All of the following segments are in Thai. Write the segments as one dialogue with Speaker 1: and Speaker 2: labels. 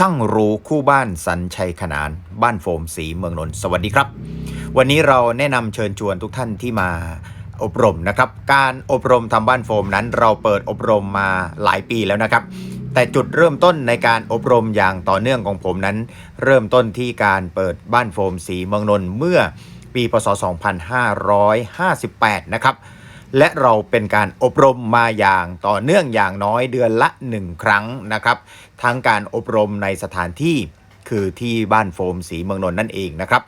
Speaker 1: ช่างรู้คู่บ้านสันชัยขนาน บ้านโฟมสีเมืองนนท์สวัสดีครับ วันนี้เราแนะนำเชิญชวนทุกท่านที่มาอบรมนะครับ การอบรมทำบ้านโฟมนั้นเราเปิดอบรมมาหลายปีแล้วนะครับ แต่จุดเริ่มต้นในการอบรมอย่างต่อเนื่องของผมนั้น เริ่มต้นที่การเปิดบ้านโฟมสีเมืองนนท์เมื่อปีพศ 2558 นะครับ และเราเป็นการอบรมมาอย่างต่อเนื่องอย่างน้อยเดือนละ 1 ครั้งนะครับทั้งการอบรมในสถานที่คือที่บ้านโฟมสีเมืองนนท์นั่นเองนะครับ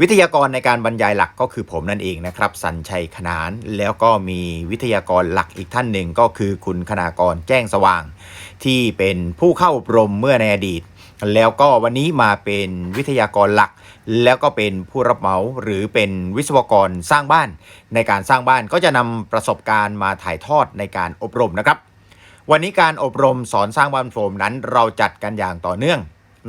Speaker 1: วิทยากรในการบรรยายหลักก็คือผมนั่นเองนะครับสัญชัยขนาน แล้วก็มีวิทยากรหลักอีกท่านหนึ่งก็คือคุณคณากรแจ้งสว่าง ที่เป็นผู้เข้าอบรมเมื่อในอดีต แล้วก็วันนี้มาเป็นวิทยากรหลัก แล้วก็เป็นผู้รับเหมาหรือเป็นวิศวกรสร้างบ้าน ในการสร้างบ้านก็จะนำประสบการณ์มาถ่ายทอดในการอบรมนะครับ วันนี้การอบรมสอนสร้างบ้านโฟมนั้นเราจัดกันอย่างต่อเนื่อง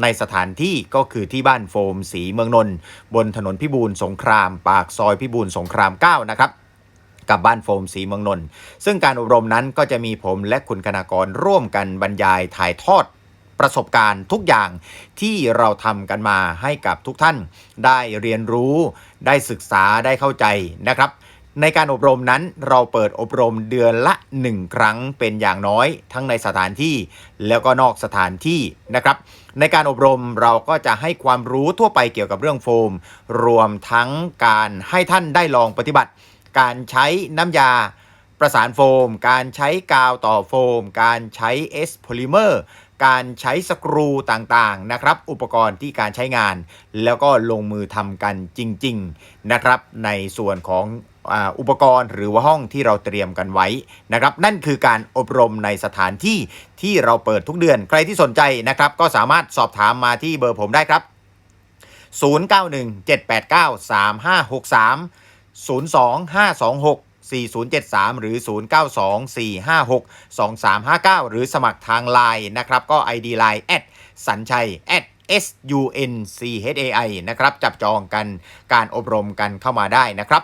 Speaker 1: ในสถานที่ก็คือที่บ้านโฟมสีเมืองนนท์บนถนนพิบูลสงคราม ปากซอยพิบูลสงคราม 9 นะครับ กับบ้านโฟมสีเมืองนนท์ซึ่งการอบรมนั้นก็จะมีผมและคุณคณากรร่วมกันบรรยายถ่ายทอด ประสบการณ์ทุกอย่างที่เราทำกันมาให้กับทุกท่าน ได้เรียนรู้ ได้ศึกษาได้เข้าใจนะครับในการอบรมนั้นเราเปิดอบรมเดือนละ 1 ครั้งเป็นอย่างน้อย ทั้งในสถานที่แล้วก็นอกสถานที่นะครับ ในการอบรมเราก็จะให้ความรู้ทั่วไปเกี่ยวกับเรื่องโฟม รวมทั้งการให้ท่านได้ลองปฏิบัติ การใช้น้ำยาประสานโฟม การใช้กาวต่อโฟม การใช้เอสโพลิเมอร์ การใช้สกรูต่างๆนะครับ อุปกรณ์ที่การใช้งาน แล้วก็ลงมือทำกันจริง ๆนะครับ ในส่วนของอุปกรณ์หรือว่าห้องที่เราเตรียมกันไว้นะครับ นั่นคือการอบรมในสถานที่ที่เราเปิดทุกเดือน ใครที่สนใจนะครับ ก็สามารถสอบถามมาที่เบอร์ผมได้ครับ 0917893563 02526 4073 หรือ 0924562359 หรือสมัครทางไลน์นะครับ ก็ ID Line แอดสัญชัย at s u n c h a i นะครับ จับจองกันการอบรมกันเข้ามาได้นะครับ